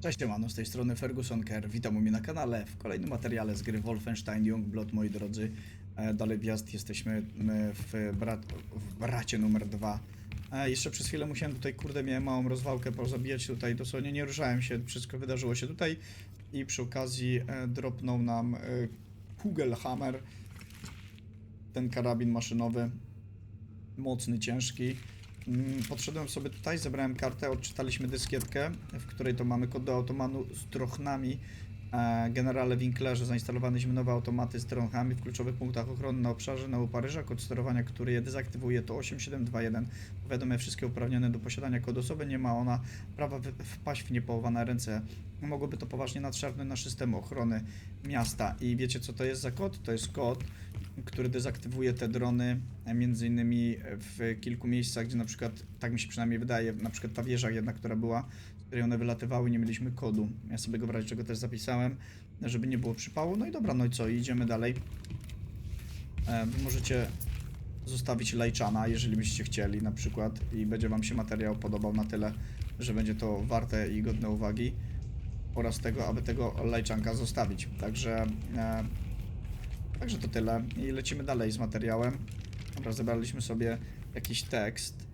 Cześć, Mano, z tej strony Ferguson Kerr. Witam u mnie na kanale w kolejnym materiale z gry Wolfenstein Youngblood, moi drodzy. E, dalej wjazd, jesteśmy my w, w bracie numer dwa. E, jeszcze przez chwilę musiałem tutaj, kurde, miałem małą rozwałkę pozabijać tutaj, dosłownie nie ruszałem się, wszystko wydarzyło się tutaj. I przy okazji e, dropnął nam Kugelhammer, ten karabin maszynowy, mocny, ciężki. Mm, Podszedłem sobie tutaj, zebrałem kartę, odczytaliśmy dyskietkę, w której to mamy kod do automatu z trochnami. E, Generale Winklerze zainstalowaliśmy nowe automaty z trochami w kluczowych punktach ochrony na obszarze na Paryża. Kod sterowania, który je dezaktywuje to 8721. Powiadomia wszystkie uprawnione do posiadania kodu osoby. Nie ma ona prawa wpaść w niepołowane ręce. Mogłoby to poważnie nadszarpnąć nasz system ochrony miasta. I wiecie co to jest za kod? To jest kod, który dezaktywuje te drony, e, między innymi w kilku miejscach, gdzie na przykład, tak mi się przynajmniej wydaje, na przykład ta wieża jedna, która była, z której one wylatywały, nie mieliśmy kodu. Ja sobie go w razie czego też zapisałem, żeby nie było przypału. No i dobra, no i co, idziemy dalej. E, Wy możecie zostawić lajczana, jeżeli byście chcieli na przykład i będzie wam się materiał podobał na tyle, że będzie to warte i godne uwagi oraz tego, aby tego lajczanka zostawić. Także e, Także to tyle i lecimy dalej z materiałem. Dobra, zebraliśmy sobie jakiś tekst.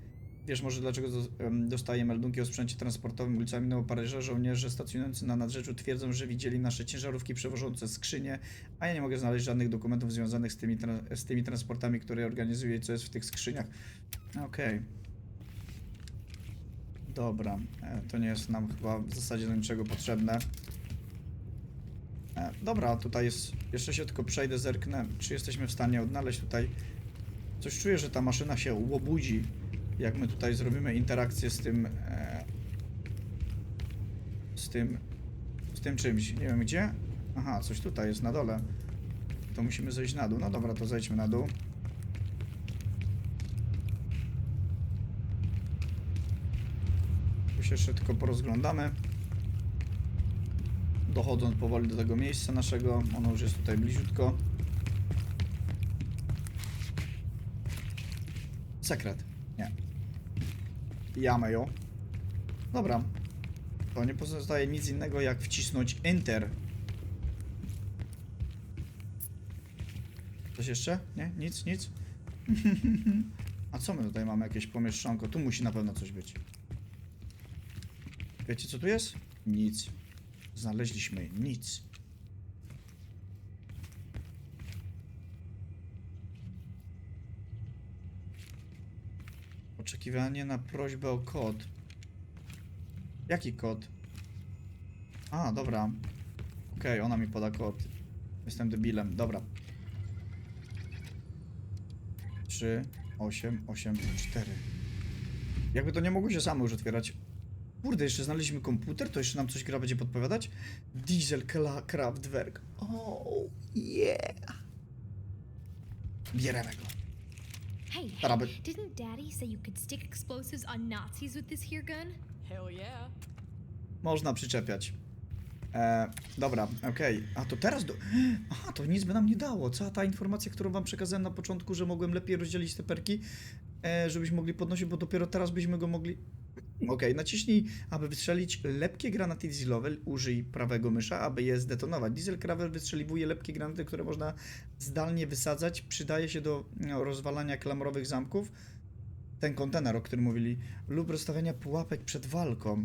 Wiesz może dlaczego dostaję meldunki o sprzęcie transportowym ulicami Nowego Paryża? Żołnierze stacjonujący na nadrzeczu twierdzą, że widzieli nasze ciężarówki przewożące skrzynie, a ja nie mogę znaleźć żadnych dokumentów związanych z tymi, z tymi transportami, które organizuję co jest w tych skrzyniach. Okej. Dobra, e, to nie jest nam chyba w zasadzie do niczego potrzebne. E, Dobra, tutaj jest. Jeszcze się tylko przejdę, zerknę, czy jesteśmy w stanie odnaleźć tutaj. Coś czuję, że ta maszyna się łobudzi, jak my tutaj zrobimy interakcję z tym. E, z tym. z tym czymś. Nie wiem gdzie. Aha, coś tutaj jest na dole. To musimy zejść na dół. No dobra, to zejdźmy na dół. Się jeszcze tylko porozglądamy dochodząc powoli do tego miejsca naszego. Ono już jest tutaj bliziutko. Sekret. Nie. Jamę ją. Dobra. To nie pozostaje nic innego jak wcisnąć Enter. Coś jeszcze? Nie? Nic? Nic? A co my tutaj mamy? Jakieś pomieszczonko? Tu musi na pewno coś być. Wiecie co tu jest? Nic. Znaleźliśmy nic. Oczekiwanie na prośbę o kod. Jaki kod? A, dobra. Okej, ona mi poda kod. Jestem debilem, dobra. 3, 8, 8, 4. Jakby to nie mogło się samo już otwierać. Kurde, jeszcze znaleźliśmy komputer, to jeszcze nam coś gra będzie podpowiadać? Diesel Kla- Kraftwerk. Oh, yeah! Bierzemy go. Hey, by- didn't Daddy say you could stick explosives on Nazis with this here gun? Hell yeah. Można przyczepiać. E, dobra, okej. A to teraz do... Aha, to nic by nam nie dało. Cała ta informacja, którą wam przekazałem na początku, że mogłem lepiej rozdzielić te perki, e, żebyśmy mogli podnosić, bo dopiero teraz byśmy go mogli... Okej, naciśnij, aby wystrzelić lepkie granaty dieselowe, użyj prawego mysza, aby je zdetonować. Diesel Kraver wystrzeliwuje lepkie granaty, które można zdalnie wysadzać. Przydaje się do no, rozwalania klamrowych zamków. Ten kontener, o którym mówili, lub rozstawiania pułapek przed walką.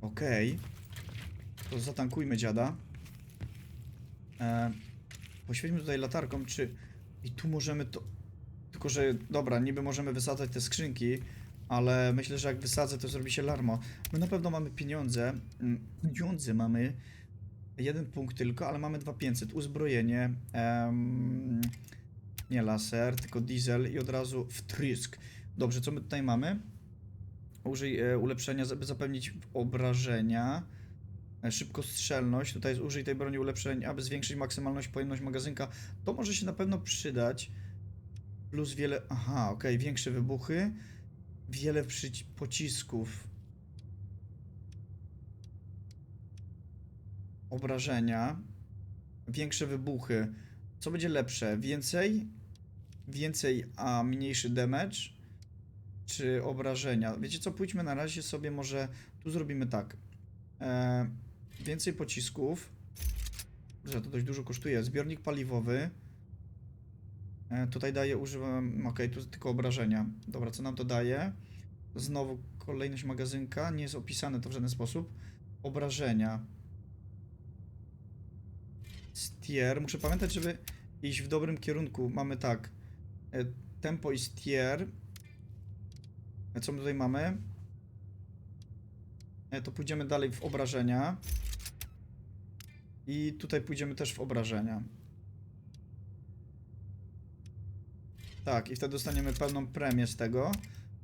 Okej. To zatankujmy dziada. E, poświećmy tutaj latarką, czy... I tu możemy to... Tylko, że dobra, niby możemy wysadzać te skrzynki, ale myślę, że jak wysadzę, to zrobi się larmo. My na pewno mamy pieniądze. Mm, Pieniądze mamy. Jeden punkt tylko, ale mamy 2500. Uzbrojenie. em, nie laser, tylko diesel i od razu wtrysk. Dobrze, co my tutaj mamy? Użyj e, ulepszenia, żeby zapewnić obrażenia. E, Szybkostrzelność. Tutaj jest użyj tej broni ulepszeń, aby zwiększyć maksymalność pojemność magazynka. To może się na pewno przydać. Plus wiele. Aha, okej, większe wybuchy. Wiele pocisków. Obrażenia. Większe wybuchy. Co będzie lepsze? Więcej? Więcej, a mniejszy damage? czy obrażenia. Wiecie co, pójdźmy na razie sobie może, tu zrobimy tak. E, więcej pocisków, że to dość dużo kosztuje. Zbiornik paliwowy. E, tutaj daje, używam, ok, tu tylko obrażenia. Dobra, co nam to daje? Znowu kolejność magazynka, nie jest opisane to w żaden sposób. Obrażenia. Stier, muszę pamiętać, żeby iść w dobrym kierunku. Mamy tak, e, tempo i stier. E, Co my tutaj mamy? To pójdziemy dalej w obrażenia. I tutaj pójdziemy też w obrażenia. Tak, i wtedy dostaniemy pełną premię z tego.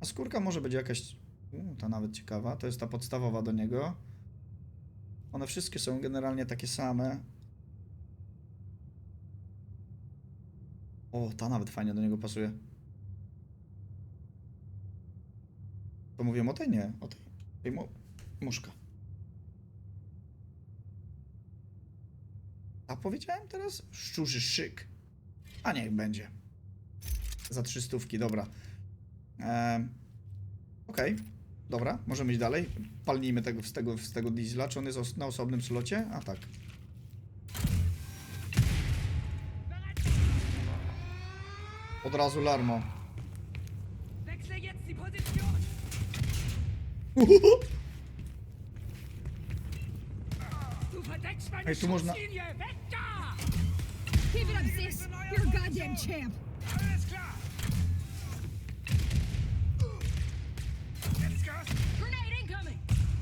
A skórka może być jakaś. U, ta nawet ciekawa. To jest ta podstawowa do niego. One wszystkie są generalnie takie same. O, ta nawet fajnie do niego pasuje. To mówię o tej nie, o tej, tej mu, muszka. A powiedziałem teraz szczurzy szyk. A niech będzie. Za trzy stówki, dobra. Ehm, Okej, dobra, możemy iść dalej. Palnijmy tego z, tego z tego diesla. Czy on jest os na osobnym slocie? A tak. Od razu larmo. Wechsle jetzt die Position! Du verdeckst meine Ey, du musst na- Schusslinie! Weg da! Keep it up, sis. You're a goddamn champ.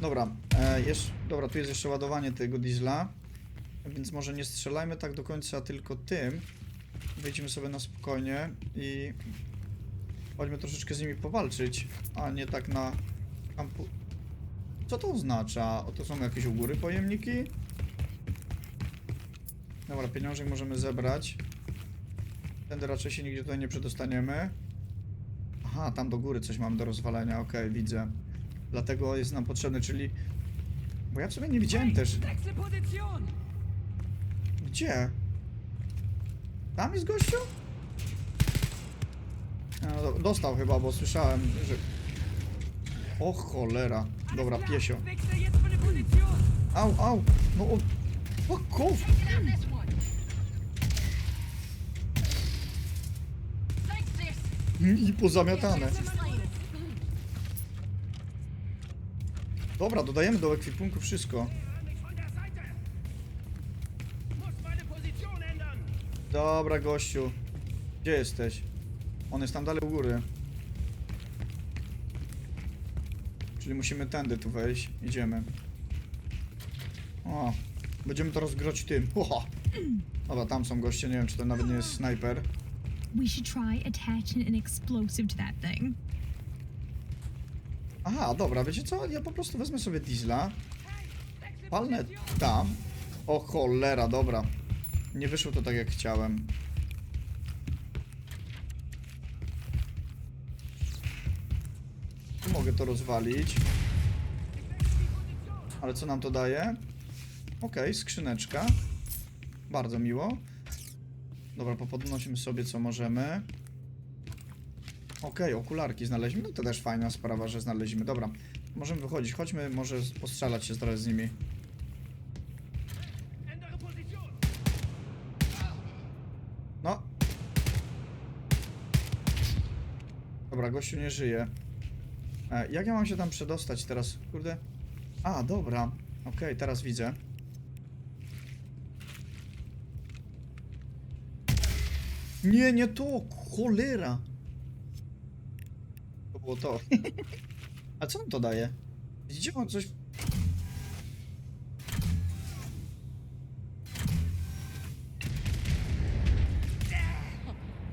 Dobra, e, jeszcze, dobra, tu jest jeszcze ładowanie tego diesla. Więc może nie strzelajmy tak do końca tylko tym. Wyjdźmy sobie na spokojnie i chodźmy troszeczkę z nimi powalczyć, a nie tak na kampu. Co to oznacza? O, to są jakieś u góry pojemniki? Dobra, pieniążek możemy zebrać. Tędy raczej się nigdzie tutaj nie przedostaniemy. Aha, tam do góry coś mam do rozwalenia, okej, widzę. Dlatego jest nam potrzebny, czyli... Bo ja w sumie nie widziałem też... Gdzie? Tam jest gościu? No, do- dostał chyba, bo słyszałem, że... O cholera. Dobra, piesio. Au, au! No o... Fuck off! I pozamiatane. Dobra, dodajemy do ekwipunku wszystko. Dobra, gościu. Gdzie jesteś? On jest tam dalej u góry. Czyli musimy tędy tu wejść. Idziemy. O, będziemy to rozgroć tym. Oha. Dobra, tam są goście, nie wiem czy to nawet nie jest snajper. We should try attaching an explosive to that thing. Aha, dobra, wiecie co? Ja po prostu wezmę sobie diesla, palnę tam. O cholera, dobra. Nie wyszło to tak jak chciałem. Mogę to rozwalić. Ale co nam to daje? Okej, skrzyneczka. Bardzo miło. Dobra, popodnosimy sobie co możemy. Okej, okularki znaleźliśmy. No to też fajna sprawa, że znaleźliśmy. Dobra, możemy wychodzić. Chodźmy, może postrzelać się teraz z nimi. No. Dobra, gościu nie żyje. E, jak ja mam się tam przedostać teraz? Kurde. A, dobra. Okej, teraz widzę. Nie, nie to! Cholera! To było to. A co nam to daje? Widzicie, on coś...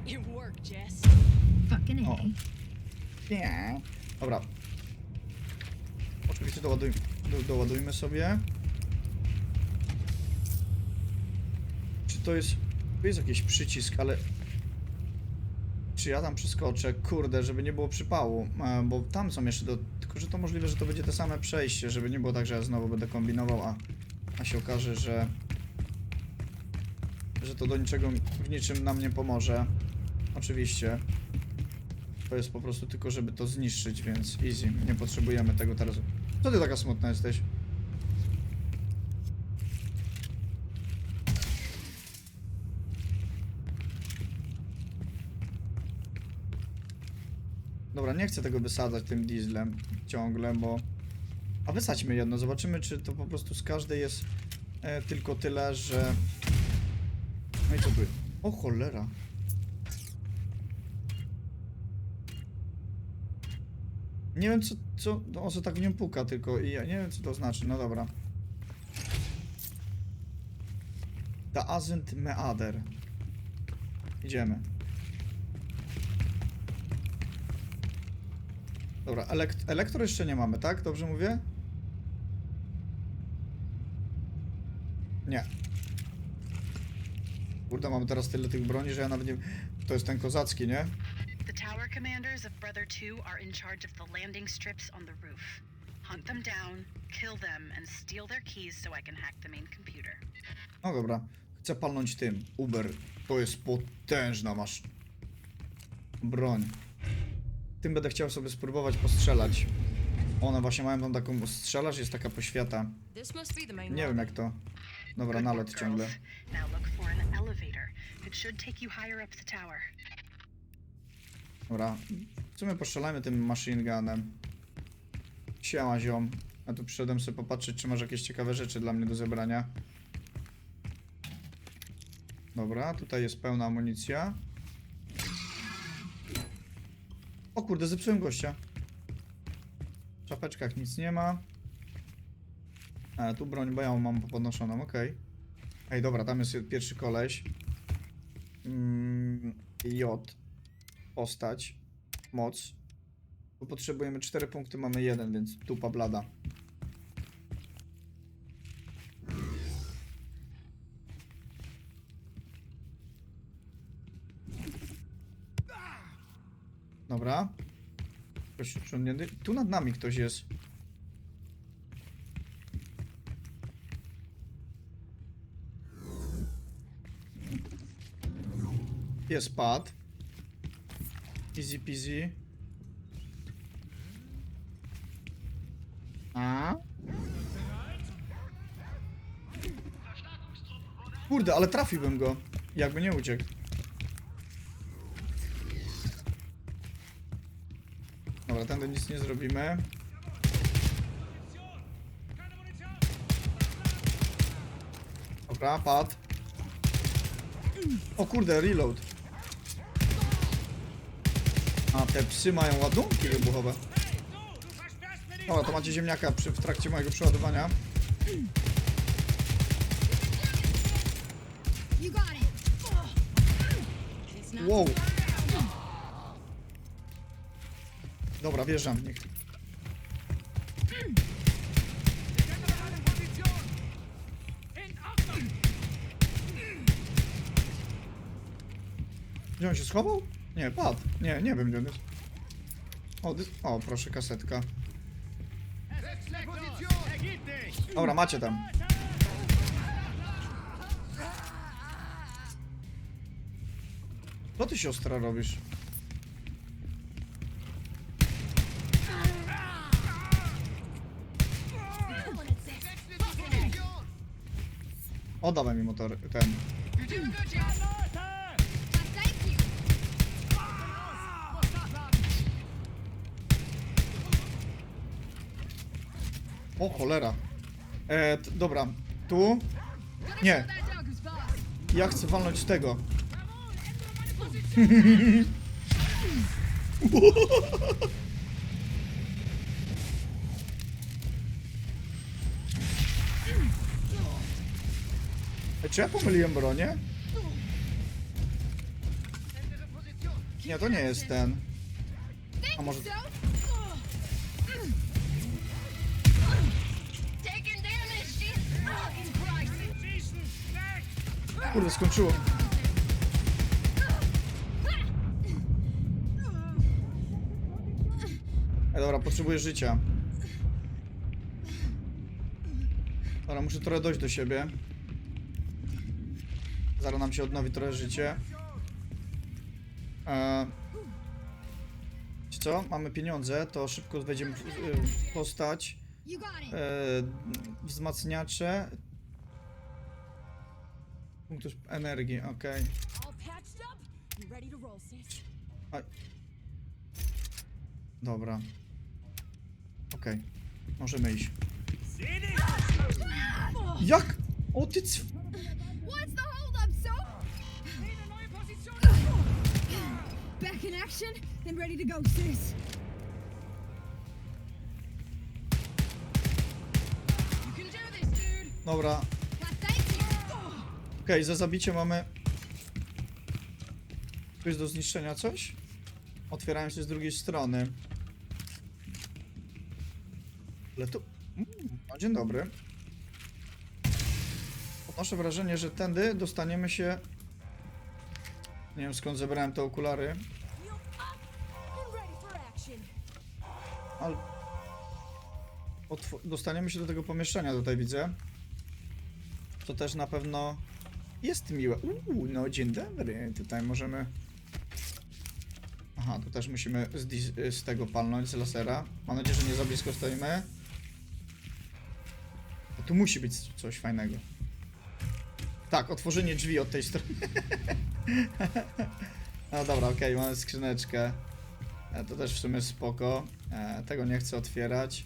It worked, Jess. Fucking A. O. Nie. Dobra. Oczywiście doładuj, do, doładujmy sobie. Czy to jest... Tu jest jakiś przycisk, ale... Czy ja tam przeskoczę? Kurde, żeby nie było przypału. E, bo tam są jeszcze do... Tylko, że to możliwe, że to będzie te same przejście, żeby nie było tak, że ja znowu będę kombinował, a, a się okaże, że... Że to do niczego, w niczym nam nie pomoże. Oczywiście. To jest po prostu tylko, żeby to zniszczyć, więc easy. Nie potrzebujemy tego teraz. Co ty taka smutna jesteś? Dobra, nie chcę tego wysadzać tym dieslem ciągle, bo... A wysadźmy jedno, zobaczymy czy to po prostu z każdej jest e, tylko tyle, że... No i co tu? O cholera. Nie wiem co, co, no on se tak w nią puka tylko i ja nie wiem co to znaczy, no dobra. The Ascent Meader. Idziemy. Dobra, elekt elektro jeszcze nie mamy, tak? Dobrze mówię? Nie. Kurde, mamy teraz tyle tych broni, że ja nawet nie To jest ten kozacki, nie? The tower commanders of Brother 2 are in charge of the landing strips on the roof. Hunt them down, kill them, and steal their keys so I can hack the main computer. No dobra. Chcę palnąć tym. Uber. To jest potężna masz. Broń. Tym będę chciał sobie spróbować postrzelać. One właśnie mają tam taką strzelasz, jest taka poświata. Nie wiem jak to. Dobra, nalot ciągle. Dobra. W sumie postrzelajmy tym machine gunem. Siema ziom. A tu przyszedłem sobie popatrzeć, czy masz jakieś ciekawe rzeczy dla mnie do zebrania. Dobra, tutaj jest pełna amunicja. O kurde, zepsułem gościa. W czapeczkach nic nie ma. A, tu broń, bo ja ją mam podnoszoną, okej. Ej, dobra, tam jest pierwszy koleś. Mm, J postać, moc. Potrzebujemy 4 punkty, mamy 1, więc tupa blada. Dobra. Ktoś, tu nad nami ktoś jest. Jest pad. Easy peasy. A? Kurde, ale trafiłbym go. Jakby nie uciekł. Dobra, tędy nic nie zrobimy. Dobra, pad. O kurde, reload. A, te psy mają ładunki wybuchowe. Dobra, to macie ziemniaka przy, w trakcie mojego przeładowania. Wow. Dobra, wjeżdżam w nich. Gdzie on się schował? Nie, padł. Nie, nie wiem gdzie on jest. O, o proszę, kasetka. Dobra, macie tam. Co ty siostra robisz? Oddawaj mi motor, ten. O cholera. E, dobra, tu. Nie, ja chcę walnąć tego. E, Czy ja pomyliłem bronię? Nie, to nie jest ten. A może... Kurde, skończyło. E, dobra, potrzebuję życia. Dobra, muszę trochę dojść do siebie. Zaraz nam się odnowi trochę życie. E... co? Mamy pieniądze, to szybko wejdziemy w y, postać. E, wzmacniacze. Punktów energii, roll, sis? Dobra. Okej. Możemy iść. Jak? O ty c... Back in action and ready to go, sis. You can do this, dude! Dobra. Well, thank you. Okej, za zabicie mamy... Tu jest do zniszczenia coś? Otwierałem się z drugiej strony. Ale tu... Mm, no, dzień dobry. Odnoszę wrażenie, że tędy dostaniemy się... Nie wiem skąd zebrałem te okulary, ale... Otw- dostaniemy się do tego pomieszczenia tutaj widzę. To też na pewno jest miłe. Uuu, no dzień dobry. Tutaj możemy... Aha, tu też musimy z, z tego palnąć, z lasera. Mam nadzieję, że nie za blisko stoimy. A tu musi być coś fajnego. Tak, otworzenie drzwi od tej strony. no dobra, okej, mamy skrzyneczkę. E, to też w sumie spoko. E, tego nie chcę otwierać.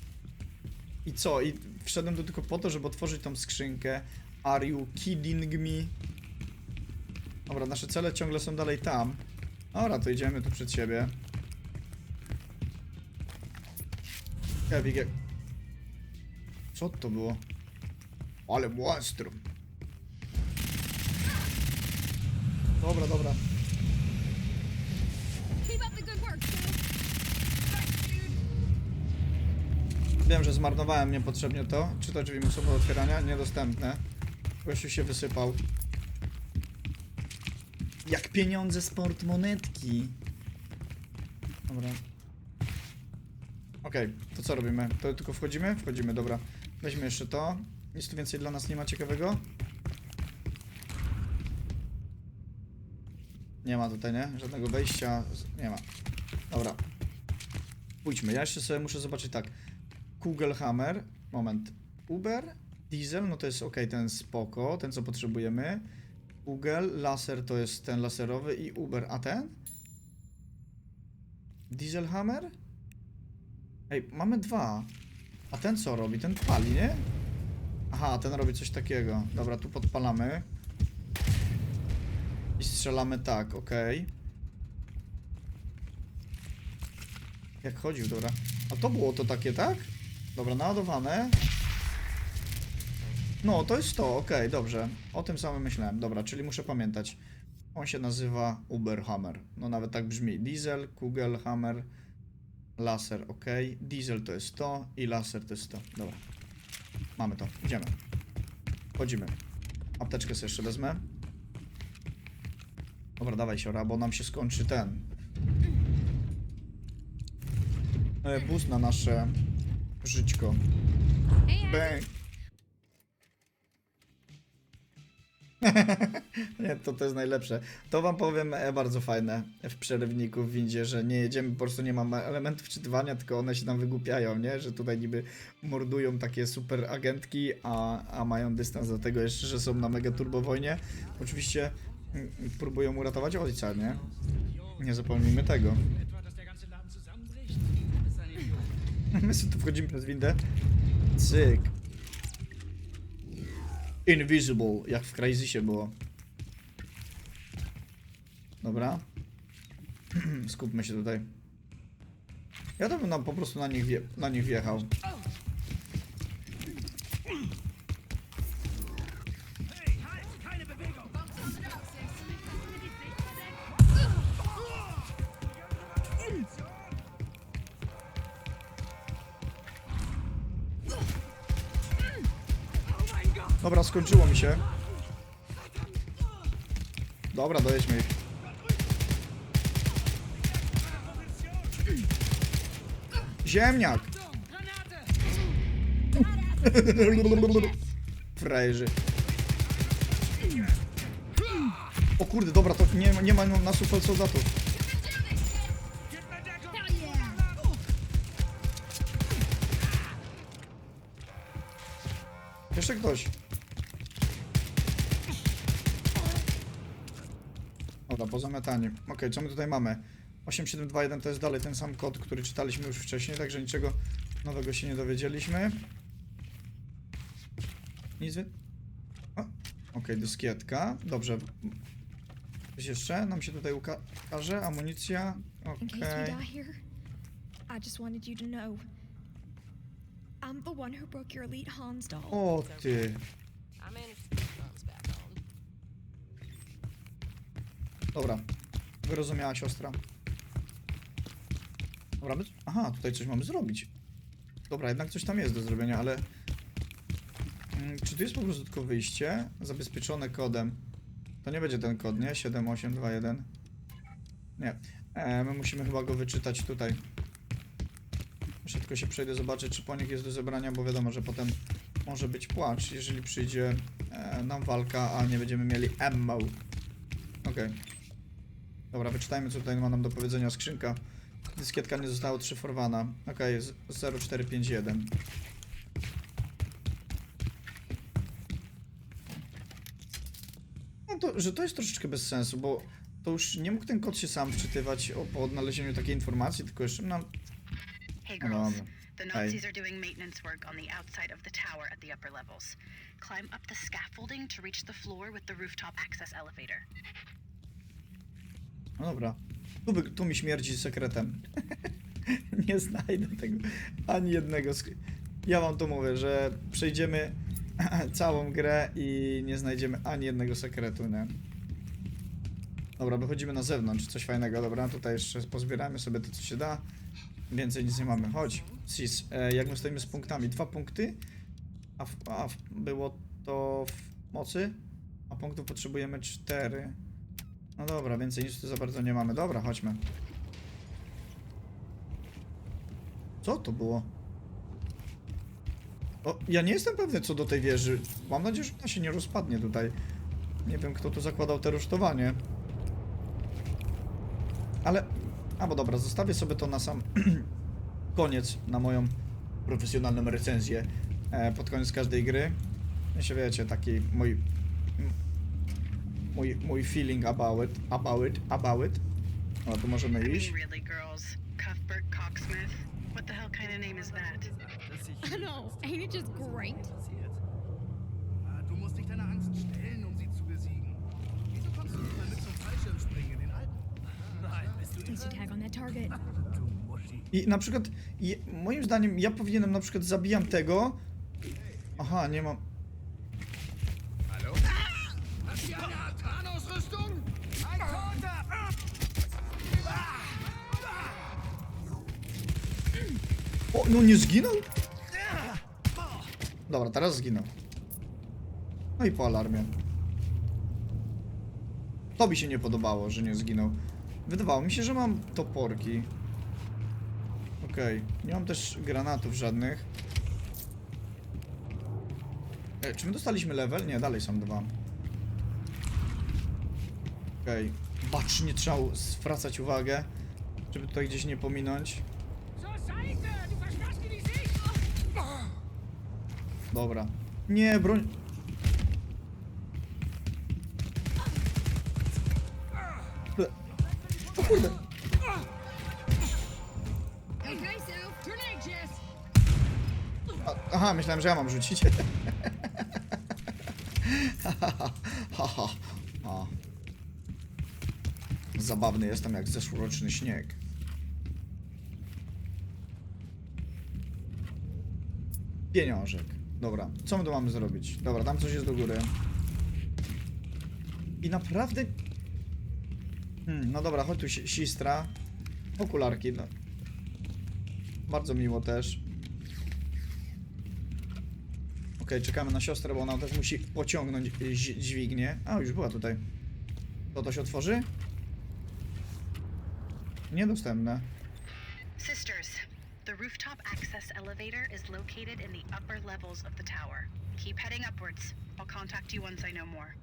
I co? I wszedłem tu tylko po to, żeby otworzyć tą skrzynkę. Are you kidding me? Dobra, nasze cele ciągle są dalej tam. Dobra, to idziemy tu przed siebie. Kevik. Co to było? Ale monstrum. Dobra, dobra. Keep up the good work, so. Wiem, że zmarnowałem niepotrzebnie to. Czy te drzwi są do otwierania? Niedostępne. Gościu się wysypał. Jak pieniądze z portmonetki. Dobra. Okej, to co robimy? To tylko wchodzimy? Wchodzimy, dobra. Weźmy jeszcze to. Nic tu więcej dla nas nie ma ciekawego. Nie ma tutaj, nie? Żadnego wejścia. Nie ma. Dobra. Pójdźmy. Ja jeszcze sobie muszę zobaczyć tak. Kugelhammer. Moment. Uber. Diesel, no to jest ok, ten spoko, ten co potrzebujemy. Kugel, laser to jest ten laserowy i Uber, a ten? Dieselhammer? Ej, mamy dwa. A ten co robi? Ten pali, nie? Aha, ten robi coś takiego. Dobra, tu podpalamy. I strzelamy tak, ok. Jak chodził, dobra. A to było to takie, tak? Dobra, naładowane. No, to jest to, okej, dobrze. O tym samym myślałem. Dobra, czyli muszę pamiętać. On się nazywa Uberhammer. No nawet tak brzmi. Diesel, Kugelhammer, laser, ok. Diesel to jest to i laser to jest to. Dobra. Mamy to. Idziemy. Chodzimy. Apteczkę sobie jeszcze wezmę. Dobra, dawaj siora, bo nam się skończy ten. E, boost na nasze żyćko. Hey, Abby. Bang. Nie, to, to jest najlepsze. To wam powiem e, bardzo fajne w przerywniku w windzie, że nie jedziemy, po prostu nie mam elementów czytywania, tylko one się tam wygłupiają, nie? Że tutaj niby mordują takie super agentki, a, a mają dystans do tego jeszcze, że są na mega turbowojnie. Oczywiście mm, próbują uratować ojca, nie? Nie zapomnijmy tego. My sobie tu wchodzimy przez windę. Cyk. Invisible, jak w Crazysie było. Dobra. Skupmy się tutaj. Ja to bym po prostu na nich, na nich wjechał. skończyło mi się. Dobra, dojedźmy ich. Ziemniak! Frejrzy. O kurde, dobra, to nie, nie ma na super soldatów. Jeszcze ktoś. Dobra, pozamiatanie. Okej, co my tutaj mamy? 8721 to jest dalej ten sam kod, który czytaliśmy już wcześniej, także niczego nowego się nie dowiedzieliśmy. Nic wy... O, Okej, dyskietka. Dobrze. Coś jeszcze nam się tutaj uka- ukaże? Amunicja. Okej. we die here, Dobra. Wyrozumiała siostra. Dobra, my... Aha, tutaj coś mamy zrobić. Dobra, jednak coś tam jest do zrobienia, ale... Mm, Czy tu jest po prostu tylko wyjście zabezpieczone kodem? To nie będzie ten kod, nie? 7821. Nie. E, my musimy chyba go wyczytać tutaj. Szybko się przejdę, zobaczę, czy po nich jest do zebrania, bo wiadomo, że potem może być płacz, jeżeli przyjdzie e, nam walka, a nie będziemy mieli ammo. Okej. Dobra, wyczytajmy, co tutaj ma nam do powiedzenia skrzynka. Dyskietka nie została odszyfrowana. Z 0451. No to, że to jest troszeczkę bez sensu, bo to już nie mógł ten kod się sam wczytywać o, po odnalezieniu takiej informacji, tylko jeszcze nam... Hey No girls. The. Nazis are doing maintenance work on the outside of the tower at the upper levels. Climb up the scaffolding to reach the floor with the rooftop access elevator. No dobra. Tu, tu mi śmierdzi sekretem. nie znajdę tego ani jednego. Ja wam to mówię, że przejdziemy całą grę i nie znajdziemy ani jednego sekretu, nie? Dobra, wychodzimy na zewnątrz, coś fajnego, dobra, tutaj jeszcze pozbieramy sobie to, co się da. Więcej nic nie mamy, chodź. Sis, e, jak my stoimy z punktami? Dwa punkty, a, w, a w, było to w mocy, a punktów potrzebujemy cztery. No dobra, więcej nic tu za bardzo nie mamy. Dobra, chodźmy. Co to było? O, ja nie jestem pewny co do tej wieży. Mam nadzieję, że ona się nie rozpadnie tutaj. Nie wiem, kto tu zakładał te rusztowanie. Ale... A, bo dobra, zostawię sobie to na sam koniec, na moją profesjonalną recenzję e, pod koniec każdej gry. Ja się wiecie, taki mój mój, mój feeling about it, about it, about it. O, tu możemy I iść. mean, really, girls. Cuthbert Cocksmith? What the hell kind of name is that? I know. Ain't it just great? Du musst dich deiner Angst stellen, um sie zu besiegen. Wieso kommst du nicht mal mit zum Fallschirmspringen in den Alpen? Nein, bist du Place to tag on that target. Du Muschi. I na przykład, moim zdaniem, ja powinienem na przykład zabijam tego. Aha, nie mam. No nie zginął? Dobra, teraz zginął. No i po alarmie. To mi się nie podobało, że nie zginął. Wydawało mi się, że mam toporki. Okej, nie mam też granatów żadnych. E, czy my dostaliśmy level? Nie, dalej są dwa. Okej, bacznie trzeba zwracać uwagę, żeby tutaj gdzieś nie pominąć. Dobra. Nie, broń. O kurde. Aha, myślałem, że ja mam rzucić. Haha. Zabawny jestem jak zeszłoroczny śnieg. Pieniążek. Dobra, co my tu mamy zrobić? Dobra, tam coś jest do góry. I naprawdę... Hmm, no dobra, chodź tu si- sistra. Okularki, no. Bardzo miło też. Okej, czekamy na siostrę, bo ona też musi pociągnąć y, dźwignię. A, już była tutaj. To to się otworzy? Niedostępne. Sisters, the rooftop access elevator is located in the upper levels of the tower. Keep heading upwards. I'll contact you once I know more.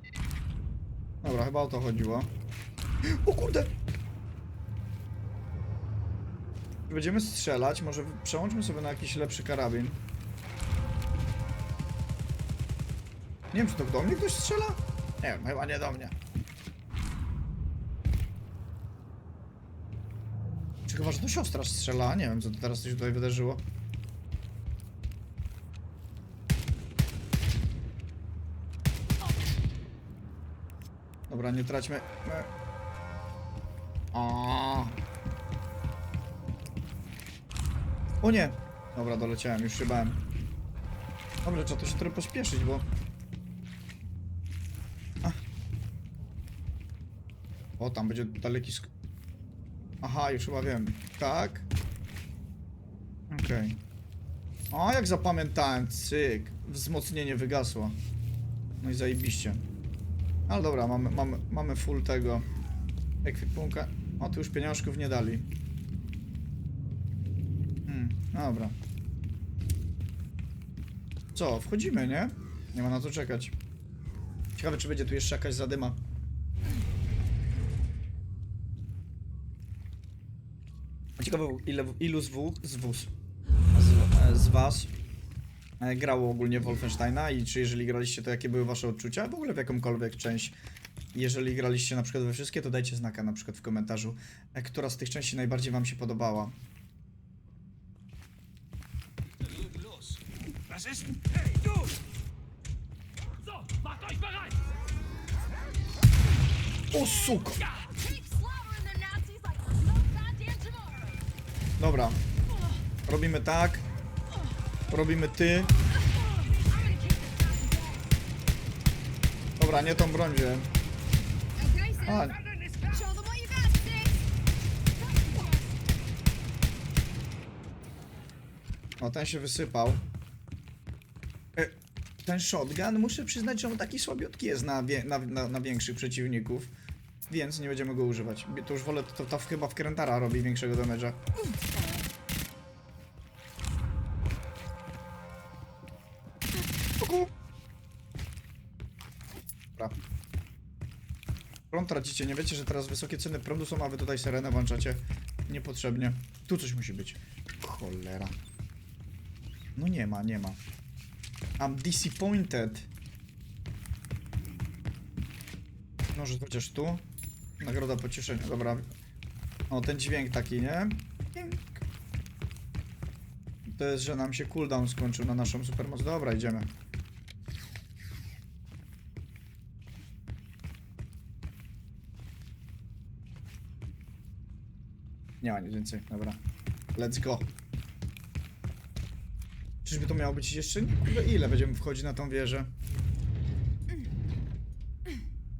Dobra, chyba o to chodziło. O kurde! Będziemy strzelać, może przełączmy sobie na jakiś lepszy karabin. Nie wiem, czy to do mnie ktoś strzela? Nie wiem, chyba nie do mnie. Czy chyba, że to siostra strzela? Nie wiem, co to teraz się tutaj wydarzyło. Dobra, nie traćmy. O. o nie! Dobra, doleciałem, już się bałem. Dobra, trzeba to się trochę pospieszyć, bo... Ach. O, tam będzie daleki sk... Aha, już chyba wiem. Tak. Okej. O, jak zapamiętałem, cyk. Wzmocnienie wygasło. No i zajebiście. Ale dobra, mamy, mamy, mamy full tego ekwipunka. O, tu już pieniążków nie dali. Hmm, dobra. Co, wchodzimy, nie? Nie ma na co czekać. Ciekawe, czy będzie tu jeszcze jakaś zadyma. Ciekawe, ile, ilu z, w, z, wóz, z, z was e, grało ogólnie Wolfensteina i czy jeżeli graliście, to jakie były wasze odczucia? W ogóle w jakąkolwiek część. Jeżeli graliście na przykład we wszystkie, to dajcie znaka na przykład w komentarzu, e, która z tych części najbardziej wam się podobała. O suko! Dobra. Robimy tak. Robimy ty. Dobra, nie tą broń wziąłem. O, ten się wysypał. E, ten shotgun, muszę przyznać, że on taki słabiutki jest na, na, na, na większych przeciwników. Więc nie będziemy go używać. To już wolę, to, to chyba wkrętara robi większego damage'a. Tracicie, nie wiecie, że teraz wysokie ceny prądu są, a wy tutaj serenę włączacie niepotrzebnie. Tu coś musi być. Cholera. No nie ma, nie ma. I'm disappointed. Może chociaż tu? Nagroda pocieszenia, dobra. O, ten dźwięk taki, nie? To jest, że nam się cooldown skończył na naszą supermoc. Dobra, idziemy. Nie ma nic więcej, dobra. Let's go. Czyżby to miało być jeszcze? Kurde, Ile będziemy wchodzić na tą wieżę?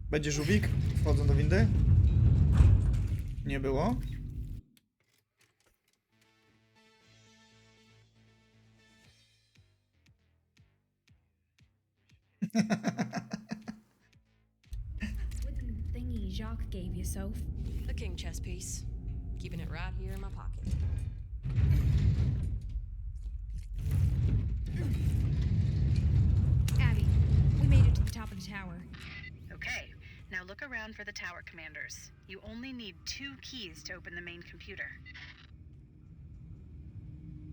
Będzie żółwik? Wchodzą do windy? Nie było? Wooden thingy Jacques gave you, Soph. A king chess piece. Keeping it right here in my pocket. Abby, we made it to the top of the tower. Okay, now look around for the tower commanders. You only need two keys to open the main computer.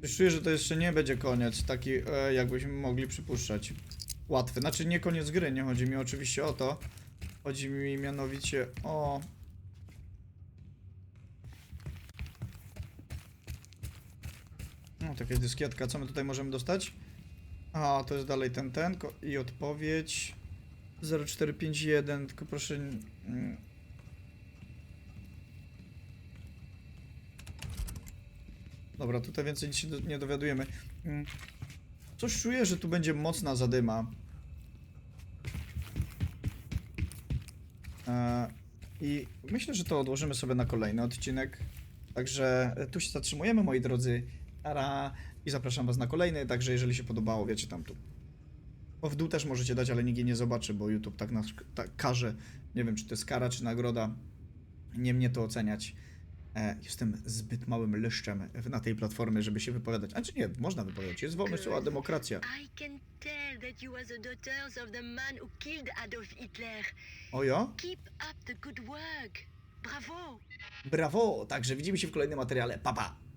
Coś Czuję, że to jeszcze nie będzie koniec, taki e, jakbyśmy mogli przypuszczać. Łatwy. Znaczy nie koniec gry, nie chodzi mi oczywiście o to. Chodzi mi mianowicie o... No, taka dyskietka. Co my tutaj możemy dostać? A, to jest dalej ten, ten. I odpowiedź 0451, tylko proszę... mm, Dobra, tutaj więcej nic się nie dowiadujemy. Mm. Coś czuję, że tu będzie mocna zadyma. E, I myślę, że to odłożymy sobie na kolejny odcinek. Także e, tu się zatrzymujemy, moi drodzy. Tara. I zapraszam was na kolejny, także jeżeli się podobało, wiecie tam tu. O, w dół też możecie dać, ale nikt jej nie zobaczy, bo YouTube tak nas tak każe. Nie wiem, czy to jest kara, czy nagroda. Nie mnie to oceniać. E, jestem zbyt małym leszczem na tej platformie, żeby się wypowiadać. A czy nie, można wypowiadać. Jest pomysłowa demokracja. I can tell that you are the daughters of the man who killed Adolf Hitler. Ojo? Keep up the good work. Bravo! Brawo! Także widzimy się w kolejnym materiale. Pa, pa!